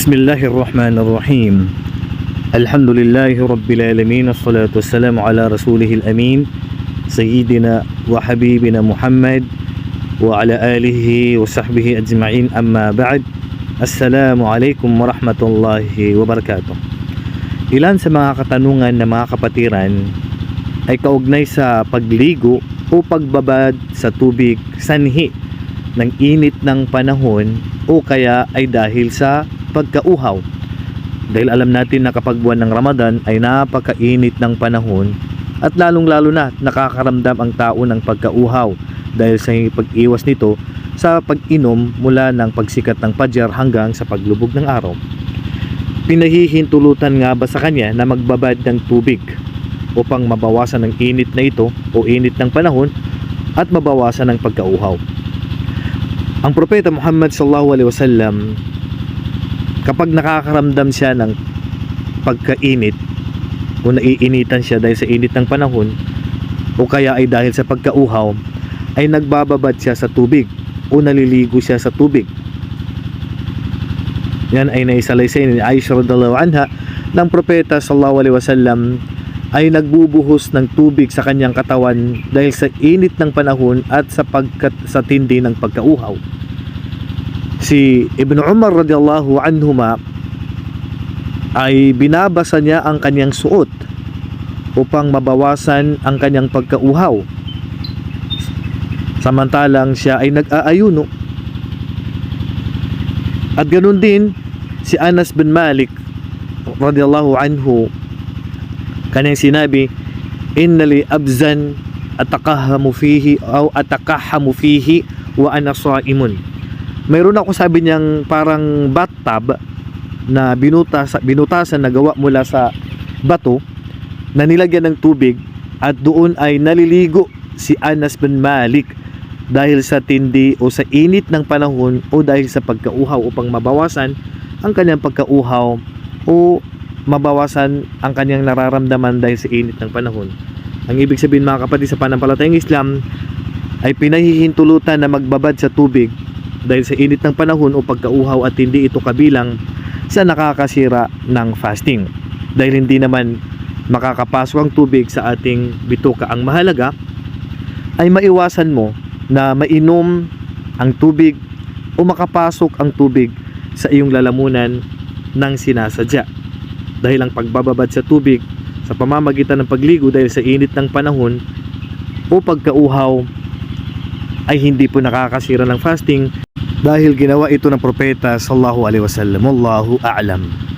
بسم الله الرحمن الرحيم الحمد لله رب العالمين والصلاة والسلام على رسوله الأمين سيدنا وحبيبنا محمد وعلى آله وصحبه أجمعين أما بعد السلام عليكم ورحمة الله وبركاته Ilan sa mga katanungan ng mga kapatiran ay kaugnay sa pagligo o pagbabad sa tubig sanhi ng init ng panahon o kaya ay dahil sa pagkauhaw. Dahil alam natin na kapag buwan ng Ramadan ay napakainit ng panahon at lalong-lalo na nakakaramdam ang tao ng pagkauhaw dahil sa pag-iwas nito sa pag-inom mula ng pagsikat ng pajar hanggang sa paglubog ng araw. Pinahihintulutan nga ba sa kanya na magbabad ng tubig upang mabawasan ang init na ito o init ng panahon at mabawasan ang pagkauhaw. Ang propeta Muhammad sallallahu alaihi wasallam kapag nakakaramdam siya ng pagkainit o naiinitan siya dahil sa init ng panahon o kaya ay dahil sa pagkauhaw ay nagbababad siya sa tubig o naliligo siya sa tubig. Yan ay naisalaysay ni Aisha radhiallahu anha ng propeta sallallahu alaihi wasallam ay nagbubuhos ng tubig sa kanyang katawan dahil sa init ng panahon at sa pagkat sa tindi ng pagkauhaw. Si Ibn Umar radhiyallahu anhuma ay binabasa niya ang kanyang suot upang mabawasan ang kanyang pagkauhaw. Samantalang siya ay nag-aayuno. At ganun din si Anas bin Malik radhiyallahu anhu kanyang sinabi inna li abzan atakahamu fihi aw atakahamu fihi wa ana saimun mayroon ako sabi niyang parang bathtub na binutas, binutasan na gawa mula sa bato na nilagyan ng tubig at doon ay naliligo si Anas bin Malik dahil sa tindi o sa init ng panahon o dahil sa pagkauhaw upang mabawasan ang kanyang pagkauhaw o mabawasan ang kanyang nararamdaman dahil sa init ng panahon. Ang ibig sabihin mga kapatid sa panampalatayang Islam ay pinahihintulutan na magbabad sa tubig dahil sa init ng panahon o pagkauhaw at hindi ito kabilang sa nakakasira ng fasting. Dahil hindi naman makakapasok ang tubig sa ating bituka. Ang mahalaga ay maiwasan mo na mainom ang tubig o makapasok ang tubig sa iyong lalamunan ng sinasadya. Dahil ang pagbababad sa tubig sa pamamagitan ng pagligo dahil sa init ng panahon o pagkauhaw ay hindi po nakakasira ng fasting dahil ginawa ito ng propeta sallallahu alaihi wasallam. Wallahu a'lam